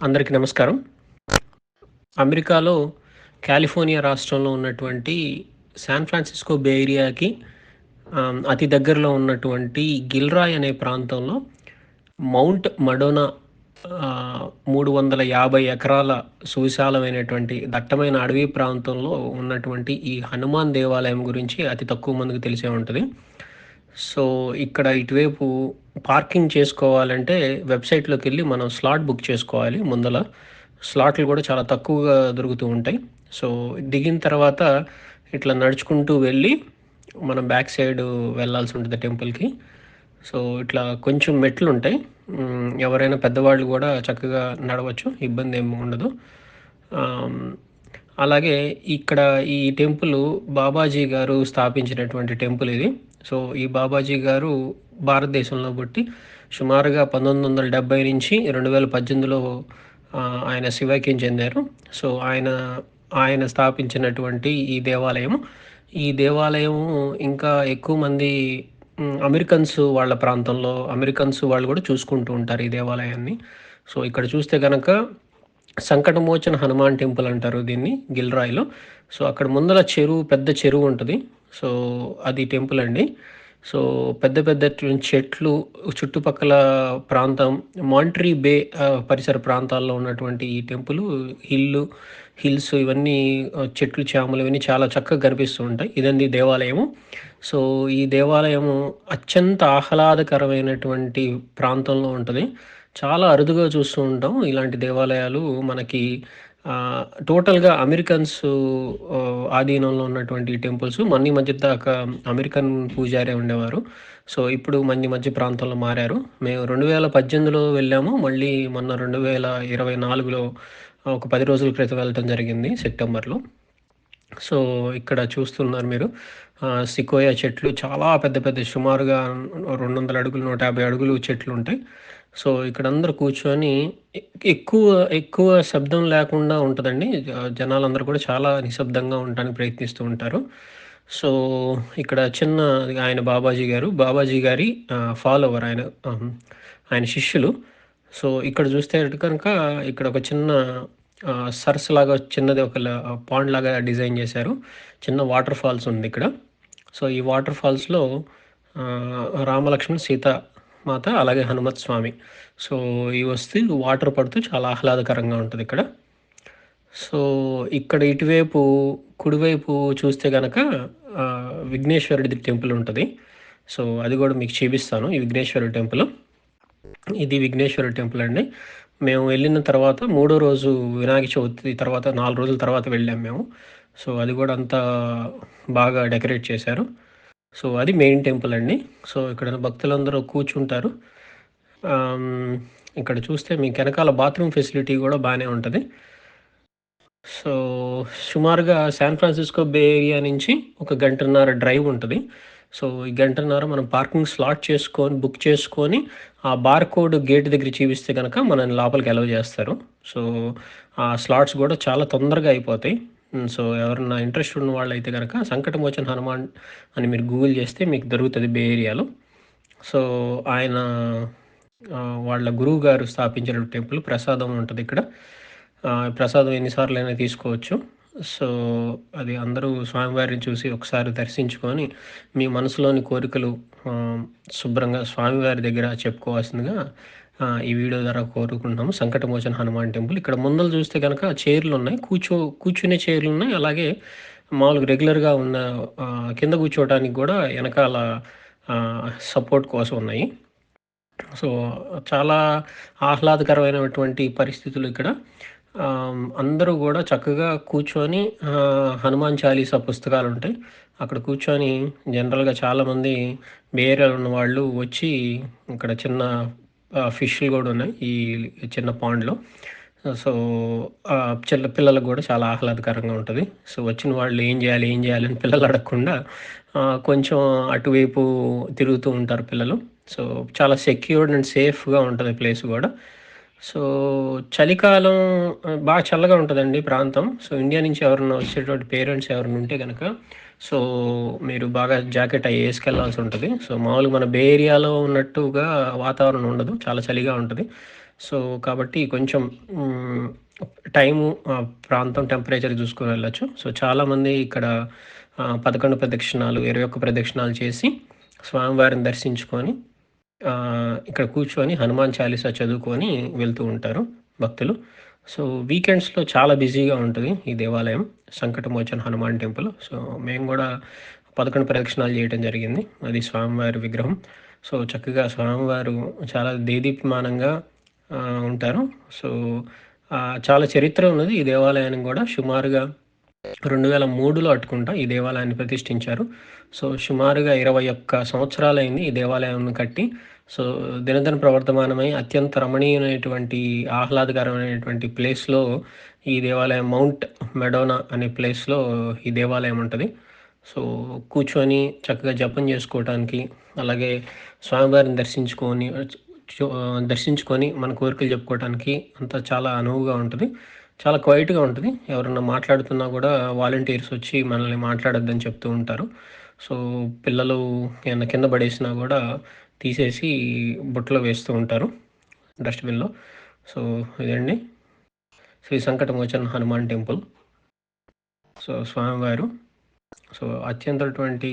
అందరికీ నమస్కారం. అమెరికాలో కాలిఫోర్నియా రాష్ట్రంలో ఉన్నటువంటి శాన్ ఫ్రాన్సిస్కో బే ఏరియాకి అతి దగ్గరలో ఉన్నటువంటి గిల్రాయ్ అనే ప్రాంతంలో మౌంట్ మడోనా మూడు వందల యాభై ఎకరాల సువిశాలమైనటువంటి దట్టమైన అడవి ప్రాంతంలో ఉన్నటువంటి ఈ హనుమాన్ దేవాలయం గురించి అతి తక్కువ మందికి తెలిసే ఉంటుంది. సో ఇక్కడ ఇటువైపు పార్కింగ్ చేసుకోవాలంటే వెబ్సైట్లోకి వెళ్ళి మనం స్లాట్ బుక్ చేసుకోవాలి ముందల. స్లాట్లు కూడా చాలా తక్కువగా దొరుకుతూ ఉంటాయి. సో దిగిన తర్వాత ఇట్లా నడుచుకుంటూ వెళ్ళి మనం బ్యాక్ సైడ్ వెళ్ళాల్సి ఉంటుంది టెంపుల్కి. సో ఇట్లా కొంచెం మెట్లు ఉంటాయి ఎవరైనా పెద్దవాళ్ళు కూడా చక్కగా నడవచ్చు ఇబ్బంది ఏమి ఉండదు. అలాగే ఇక్కడ ఈ టెంపుల్ బాబాజీ గారు స్థాపించినటువంటి టెంపుల్ ఇది. సో ఈ బాబాజీ గారు భారతదేశంలో పుట్టి సుమారుగా పంతొమ్మిది వందల డెబ్బై నుంచి రెండు వేల పద్దెనిమిదిలో ఆయన శివైక్యం చెందారు. సో ఆయన ఆయన స్థాపించినటువంటి ఈ దేవాలయం. ఈ దేవాలయం ఇంకా ఎక్కువ మంది అమెరికన్స్ వాళ్ళ ప్రాంతంలో అమెరికన్స్ వాళ్ళు కూడా చూసుకుంటూ ఉంటారు ఈ దేవాలయాన్ని. సో ఇక్కడ చూస్తే కనుక సంకటమోచన హనుమాన్ టెంపుల్ అంటారు దీన్ని గిల్రాయిలో. సో అక్కడ ముందర చెరువు పెద్ద చెరువు ఉంటుంది. సో అది టెంపుల్ అండి. సో పెద్ద పెద్ద చెట్లు చుట్టుపక్కల ప్రాంతం మాంట్రీ బే పరిసర ప్రాంతాల్లో ఉన్నటువంటి ఈ టెంపుల్ హిల్లు హిల్స్ ఇవన్నీ చెట్లు చేమలు ఇవన్నీ చాలా చక్కగా కనిపిస్తూ ఉంటాయి. ఇదండి దేవాలయము. సో ఈ దేవాలయము అత్యంత ఆహ్లాదకరమైనటువంటి ప్రాంతంలో ఉంటుంది. చాలా అరుదుగా చూస్తూ ఉంటాం. ఇలాంటి దేవాలయాలు మనకి టోటల్గా అమెరికన్స్ ఆధీనంలో ఉన్నటువంటి టెంపుల్స్ మన్ని మధ్య దాకా అమెరికన్ పూజారే ఉండేవారు. సో ఇప్పుడు మన్ని మధ్య ప్రాంతంలో మారారు. మేము రెండు వేల పద్దెనిమిదిలో వెళ్ళాము. మళ్ళీ మొన్న రెండు వేల ఇరవై నాలుగులో ఒక పది రోజుల క్రితం వెళ్ళటం జరిగింది సెప్టెంబర్లో. సో ఇక్కడ చూస్తున్నారు మీరు. సికోయా చెట్లు చాలా పెద్ద పెద్ద సుమారుగా రెండు వందల అడుగులు నూట యాభై అడుగులు చెట్లు ఉంటాయి. సో ఇక్కడ అందరూ కూర్చొని ఎక్కువ ఎక్కువ శబ్దం లేకుండా ఉంటుందండి. జనాలందరూ కూడా చాలా నిశ్శబ్దంగా ఉండడానికి ప్రయత్నిస్తూ ఉంటారు. సో ఇక్కడ చిన్న ఆయన బాబాజీ గారు బాబాజీ గారి ఫాలోవర్ ఆయన ఆయన శిష్యులు. సో ఇక్కడ చూస్తే కనుక ఇక్కడ ఒక చిన్న సర్స్ సరస్సు లాగా చిన్నది ఒక పాండ్ లాగా డిజైన్ చేశారు. చిన్న వాటర్ ఫాల్స్ ఉంది ఇక్కడ. సో ఈ వాటర్ ఫాల్స్లో రామలక్ష్మణ్ సీత మాత అలాగే హనుమత్ స్వామి. సో ఇవి వస్తే వాటర్ పడుతూ చాలా ఆహ్లాదకరంగా ఉంటుంది ఇక్కడ. సో ఇక్కడ ఇటువైపు కుడివైపు చూస్తే కనుక విఘ్నేశ్వరుడిది విఘ్నేశ్వరుడి టెంపుల్ ఉంటుంది. సో అది కూడా మీకు చూపిస్తాను ఈ విఘ్నేశ్వరుడి టెంపుల్. ఇది విఘ్నేశ్వర టెంపుల్ అండి. మేము వెళ్ళిన తర్వాత మూడో రోజు వినాయక చవితి తర్వాత నాలుగు రోజుల తర్వాత వెళ్ళాము మేము. సో అది కూడా అంతా బాగా డెకరేట్ చేశారు. సో అది మెయిన్ టెంపుల్ అండి. సో ఇక్కడ భక్తులందరూ కూర్చుంటారు. ఇక్కడ చూస్తే మీకు వెనకాల బాత్రూమ్ ఫెసిలిటీ కూడా బాగానే ఉంటుంది. సో సుమారుగా శాన్ ఫ్రాన్సిస్కో బే ఏరియా నుంచి ఒక గంటన్నర డ్రైవ్ ఉంటుంది. సో ఈ గంటన్నర మనం పార్కింగ్ స్లాట్ చేసుకొని బుక్ చేసుకొని ఆ బార్ కోడ్ గేట్ దగ్గర చూపిస్తే కనుక మనల్ని లోపలికి అలవ్ చేస్తారు. సో ఆ స్లాట్స్ కూడా చాలా తొందరగా అయిపోతాయి. Hmm, సో ఎవరన్నా ఇంట్రెస్ట్ ఉన్న వాళ్ళు అయితే కనుక సంకటమోచన హనుమాన్ అని మీరు గూగుల్ చేస్తే మీకు దొరుకుతుంది బే ఏరియాలో సో ఆయన వాళ్ళ గురువు గారు స్థాపించిన టెంపుల్ ప్రసాదం ఉంటుంది ఇక్కడ. ప్రసాదం ఎన్నిసార్లు అయినా తీసుకోవచ్చు. సో అది అందరూ స్వామివారిని చూసి ఒకసారి దర్శించుకొని మీ మనసులోని కోరికలు శుభ్రంగా స్వామివారి దగ్గర చెప్పుకోవాల్సిందిగా ఈ వీడియో ద్వారా కోరుకుంటున్నాము. సంకటమోచన హనుమాన్ టెంపుల్. ఇక్కడ ముందలు చూస్తే కనుక చైర్లు ఉన్నాయి. కూర్చో కూర్చునే చైర్లు ఉన్నాయి. అలాగే మామూలుగా రెగ్యులర్గా ఉన్న కింద కూర్చోవడానికి కూడా వెనకాల సపోర్ట్ కోసం ఉన్నాయి. సో చాలా ఆహ్లాదకరమైనటువంటి పరిస్థితులు ఇక్కడ. అందరూ కూడా చక్కగా కూర్చొని హనుమాన్ చాలీసా పుస్తకాలు ఉంటాయి. అక్కడ కూర్చొని జనరల్గా చాలామంది వేరే ఉన్న వాళ్ళు వచ్చి ఇక్కడ చిన్న ఫిష్లు కూడా ఉన్నాయి ఈ చిన్న పాండ్లో. సో చిన్న పిల్లలకు కూడా చాలా ఆహ్లాదకరంగా ఉంటుంది. సో వచ్చిన వాళ్ళు ఏం చేయాలి ఏం చేయాలి అని పిల్లలు అడగకుండా కొంచెం అటువైపు తిరుగుతూ ఉంటారు పిల్లలు. సో చాలా సెక్యూర్డ్ అండ్ సేఫ్గా ఉంటుంది ప్లేస్ కూడా. సో చలికాలం బాగా చల్లగా ఉంటుందండి ప్రాంతం. సో ఇండియా నుంచి ఎవరైనా వచ్చేటువంటి పేరెంట్స్ ఎవరైనా ఉంటే కనుక సో మీరు బాగా జాకెట్ అవి వేసుకెళ్ళాల్సి ఉంటుంది. సో మామూలుగా మన బే ఏరియాలో ఉన్నట్టుగా వాతావరణం ఉండదు చాలా చలిగా ఉంటుంది. సో కాబట్టి కొంచెం టైము ప్రాంతం టెంపరేచర్ చూసుకొని వెళ్ళచ్చు. సో చాలామంది ఇక్కడ పదకొండు ప్రదక్షిణాలు ఇరవై ఒక్క ప్రదక్షిణాలు చేసి స్వామివారిని దర్శించుకొని ఇక్కడ కూర్చొని హనుమాన్ చాలీసా చదువుకొని వెళ్తూ ఉంటారు భక్తులు. సో వీకెండ్స్లో చాలా బిజీగా ఉంటుంది ఈ దేవాలయం సంకటమోచన్ హనుమాన్ టెంపుల్. సో మేము కూడా పదకొండు ప్రదక్షిణాలు చేయడం జరిగింది. అది స్వామివారి విగ్రహం. సో చక్కగా స్వామివారు చాలా దేదీప్యమానంగా ఉంటారు. సో చాలా చరిత్ర ఉన్నది ఈ దేవాలయానికి కూడా. సుమారుగా రెండు వేల మూడులో అట్టుకుంటా. ఈ దేవాలయాన్ని ప్రతిష్ఠించారు. సో సుమారుగా ఇరవై ఒక్క సంవత్సరాలైంది ఈ దేవాలయాన్ని కట్టి. సో దినదిన ప్రవర్తమానమై అత్యంత రమణీయమైనటువంటి ఆహ్లాదకరమైనటువంటి ప్లేస్లో ఈ దేవాలయం మౌంట్ మెడోనా అనే ప్లేస్లో ఈ దేవాలయం ఉంటుంది. సో కూర్చొని చక్కగా జపం చేసుకోవటానికి అలాగే స్వామివారిని దర్శించుకొని దర్శించుకొని మన కోరికలు చెప్పుకోవడానికి అంతా చాలా అనువుగా ఉంటుంది. చాలా క్వైట్గా ఉంటుంది. ఎవరన్నా మాట్లాడుతున్నా కూడా వాలంటీర్స్ వచ్చి మనల్ని మాట్లాడొద్దని చెప్తూ ఉంటారు. సో పిల్లలు ఏమైనా కింద పడేసినా కూడా తీసేసి బుట్టలో వేస్తూ ఉంటారు డస్ట్బిన్లో. సో ఇదండి. శ్రీ సంకటమోచన్ హనుమాన్ టెంపుల్. సో స్వామివారు. సో అత్యంతటువంటి